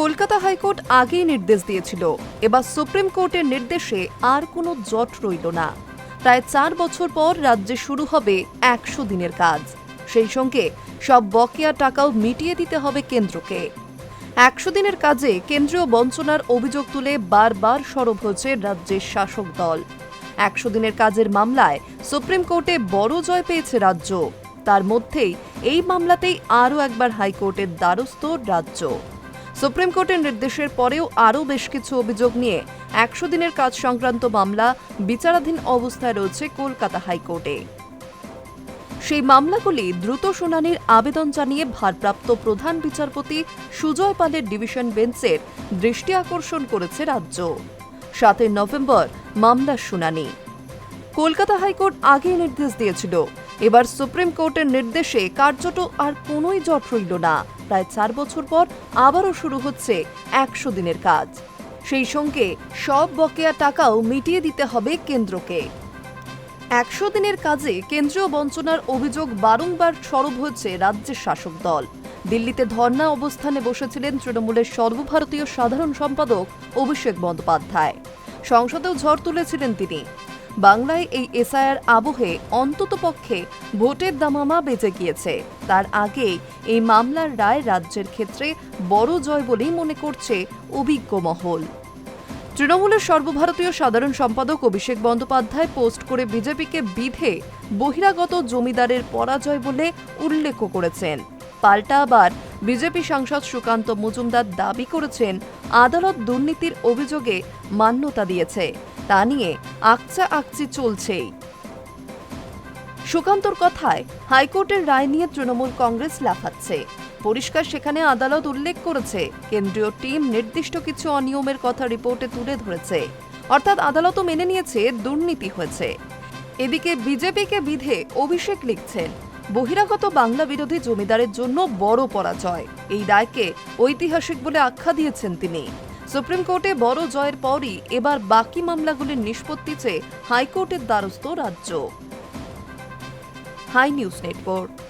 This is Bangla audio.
কলকাতা হাইকোর্ট আগেই নির্দেশ দিয়েছিল। এবার সুপ্রিম কোর্টের নির্দেশে আর কোনো জট রইল না। প্রায় চার বছর পর রাজ্যে শুরু হবে একশো দিনের কাজ। সেই সঙ্গে সব বকেয়া টাকাও মিটিয়ে দিতে হবে কেন্দ্রকে। একশো দিনের কাজে কেন্দ্রীয় বঞ্চনার অভিযোগ তুলে বারবার সরব হয়েছে রাজ্যের শাসক দল। একশো দিনের কাজের মামলায় সুপ্রিম কোর্টে বড় জয় পেয়েছে রাজ্য। তার মধ্যেই এই মামলাতেই আরও একবার হাইকোর্টের দ্বারস্থ রাজ্য। সুপ্রিম কোর্টের নির্দেশের পরেও আরও বেশ কিছু অভিযোগ নিয়ে একশো দিনের কাজ সংক্রান্ত মামলা বিচারাধীন অবস্থায় রয়েছে কলকাতা হাইকোর্টে। সেই মামলাগুলি দ্রুত শুনানির আবেদন জানিয়ে ভারপ্রাপ্ত প্রধান বিচারপতি সুজয় পালের ডিভিশন বেঞ্চের দৃষ্টি আকর্ষণ করেছে রাজ্য। সাতই নভেম্বর মামলার শুনানি। কলকাতা হাইকোর্ট আগেই নির্দেশ দিয়েছিল এবার সুপ্রিম কোর্টের নির্দেশে কার্যত আর কোনোই জট রইল না। প্রায় চার বছর পর আবারও শুরু হচ্ছে একশো দিনের কাজ। সেই সঙ্গে সব বকেয়া টাকাও মিটিয়ে দিতে হবে কেন্দ্রকে। একশো দিনের কাজে কেন্দ্রীয় বঞ্চনার অভিযোগ বারংবার সরব হচ্ছে রাজ্যের শাসক দল। দিল্লিতে ধর্ণা অবস্থানে বসেছিলেন তৃণমূলের সর্বভারতীয় সাধারণ সম্পাদক অভিষেক বন্দ্যোপাধ্যায়। সংসদেও ঝড় তুলেছিলেন তিনি। বাংলায় এই এসআইআর আবহে অন্ততপক্ষে ভোটের দামামা বেঁচে গিয়েছে। তার আগে এই মামলার রায় রাজ্যের ক্ষেত্রে বড় জয় বলেই মনে করছে অভিজ্ঞ মহল। তৃণমূলের সর্বভারতীয় সাধারণ সম্পাদক অভিষেক বন্দ্যোপাধ্যায় পোস্ট করে বিজেপিকে বিধে বহিরাগত জমিদারের পরাজয় বলে উল্লেখ করেছেন। পাল্টা আবার বিজেপি সাংসদ সুকান্ত মজুমদার দাবি করেছেন, আদালত দুর্নীতির অভিযোগে মান্যতা দিয়েছে। তা নিয়ে আকচা আকচি চলছেই সুকান্তর কথায় হাইকোর্টের রায় নিয়ে তৃণমূল কংগ্রেস লাফাচ্ছে। পরিষ্কার সেখানে আদালত উল্লেখ করেছে, কেন্দ্রীয় টিম নির্দিষ্ট কিছু অনিয়মের কথা রিপোর্টে তুলে ধরেছে। অর্থাৎ আদালতও মেনে নিয়েছে দুর্নীতি হয়েছে। এদিকে বিজেপিকে বিধে অভিষেক লিখছেন। বহিরাগত বাংলা বিরোধী জমিদারের জন্য বড় পরাজয়। এই রায়কে ঐতিহাসিক বলে আখ্যা দিয়েছেন তিনি। সুপ্রিম কোর্টে বড় জয়ের পরই এবার বাকি মামলাগুলির নিষ্পত্তি চেয়ে হাইকোর্টের দ্বারস্থ রাজ্য। High news network.